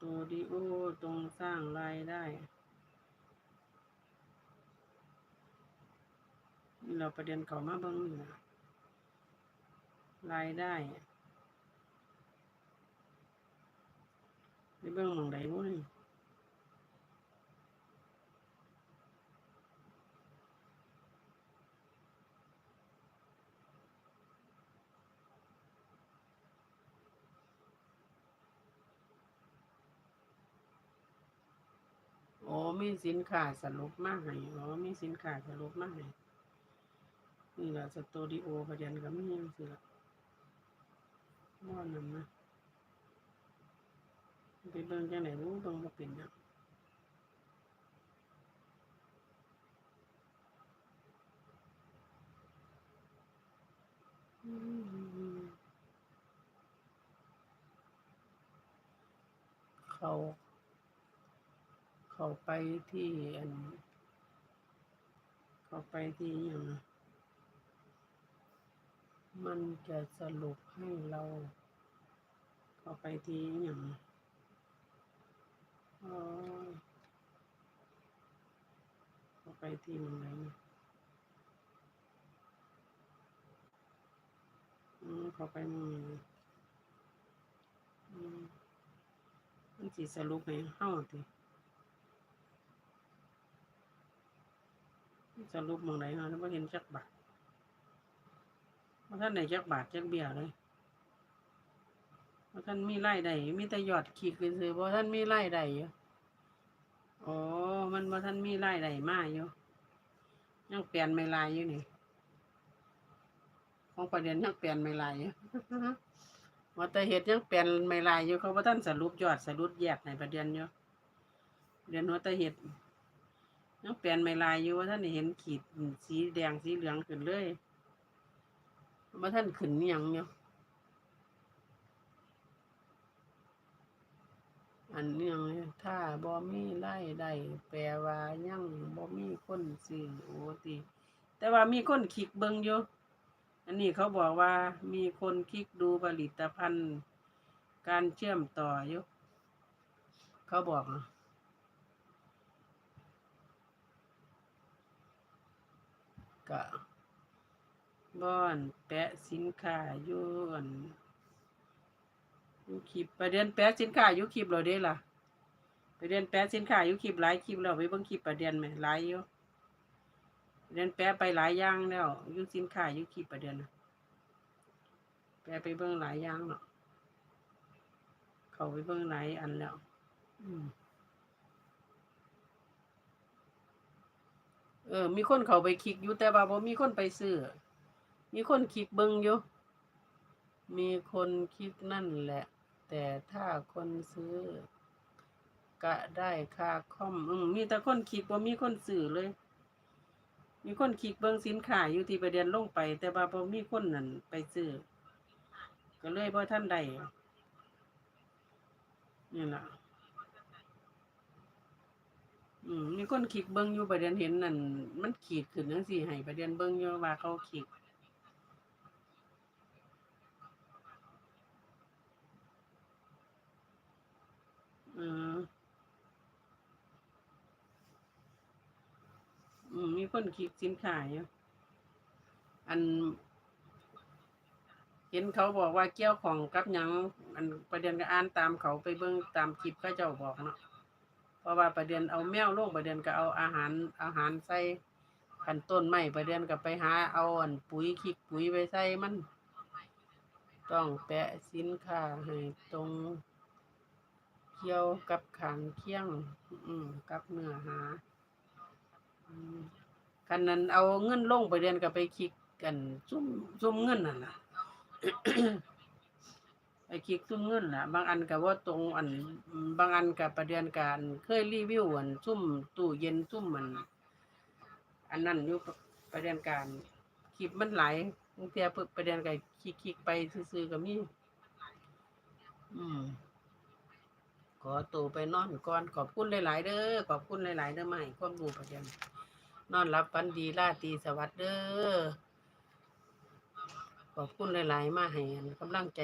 ตูดิโอตรงสร้างรายได้นี่เราประเด็นเขามาเบิ่งนี่นะรายได้ไปเบิ้งมองใดบุ้นี่ มีสินค้าสรุปมาให้อ๋อมีสินค้าสรุปมาให้นี่แหละสตูดิโอประเด็นก็มีจังซี่ละม่อนนั่นนะไปเบิ่งจังไหนรู้เบิ่งบ่เป็นหยังอืมเขา เข้าไปที่อัน เข้าไปที่อย่างมันจะสรุปให้เรา เข้าไปที่อย่างเข้าไปที่มันไหนอืมเข้าไปมันนี้นอืมมันสิสรุปให้เฮาติ สรุปมองไหนเนาะไม่เห็นจักบาทว่าท่านไหนจักบาทจักเบี้ยเลยว่าท่านมีไล่ใดมีแต่ยอดขีดไปซื้อว่าท่านมีไล่ใดอยู่อ๋อมันว่าท่านมีไล่ใดมากอยู่ยังเปลี่ยนไม่ลายอยู่นี่ของประเด็นยังเปลี่ยนไม่ลายอยู่ว่าแต่เหตุยังเปลี่ยนไม่ลายอยู่เขาว่าท่านสรุปยอดสรุปแยกในประเด็นอยู่เรียนว่าแต่เหตุ ยังเปลี่ยนไม่ลายอยู่ว่าท่านเห็นขีดสีแดงสีเหลืองขึ้นเลยว่าท่านขึ้นยังอยู่อันเนื่องเนี่ยถ้าบ่มีไล่ได้แปลว่ายังบ่มีคนซื้อโอติแต่ว่ามีคนคลิกเบิ่งอยู่อันนี้เขาบอกว่ามีคนคลิกดูผลิตภัณฑ์ การเชื่อมต่ออยู่เขาบอกนะ กะบ้อนแปะสินค้าอยู่อันอยู่คลิปประเด็นแปะสินค้าอยู่คลิปเราได้ล่ะประเด็นแปะสินค้าอยู่คลิปหลายคลิปแล้วไปเบิ่งคลิปประเด็นไหมหลายอยู่ประเด็นแปะไปหลายอย่างแล้วอยู่สินค้าอยู่คลิปประเด็นนะแปะไปเบิ่งหลายอย่างเนาะเขาไปเบิ่งหลายอันแล้ว อืม เออ มีคนเขาไปคลิกอยู่แต่ว่าบ่มีคนไปซื้อ มีคนคลิกเบิ่งอยู่ มีคนคลิกนั่นแหละ แต่ถ้าคนซื้อ ก็ได้ค่าคอมอืมมีแต่คนคลิกบ่มีคนซื้อเลย มีคนคลิกเบิ่งสินค้าอยู่ที่ประเด็นลงไป แต่ว่าบ่มีคนนั่นไปซื้อ ก็เลยบ่ทันได้นี่ล่ะ อืมมี คนคลิกเบิ่งอยู่ประเด็นเห็นนั่นมันขีดขึ้นจังซี่ให้ประเด็นเบิ่งอยู่ว่าเขาคลิกเอออืมมีคนคลิกสินค้าอยู่อัน เห็นเขาบอกว่าเกี่ยวของกับหยังอันประเด็นก็อ่านตามเขาไปเบิ่งตามคลิปเขาเจ้าบอกเนาะ ราะว่าประเด็นเอาแมวลงประเด็นก็เอาอาหารอาหารใส่ขันต้นไม้ประเด็นก็ไปหาเอาอันปุ๋ยคิกปุ๋ยไปใส่มัน ต้องแปะสินค้าให้ตรงเกี่ยวกับขางเคียง อืมกับเนื้อหาอืมคันนั้นเอาเงินลงประเด็นก็ไปคลิกกันซุ่มซุ่มเงินนั่นล่ะ ไอ้คลิกซุ่มเงินล่ะ บางอันก็ว่าตรงอัน บางอันกับประเด็นการเคยรีวิวอันซุ่มตู้เย็นซุ่มมัน อันนั้นอยู่ประเด็นการคลิปมันหลายบางเทียประเด็นก็คลิกคลิกไปซื่อๆก็มีอืมขอตัวไปนอนก่อนขอบคุณหลาย ๆ เด้อขอบคุณหลาย ๆ เด้อให้ความรู้ประเด็นนอนรับฝันดีราตรีสวัสดิ์เด้อขอบคุณหลาย ๆ มาให้กำลังใจ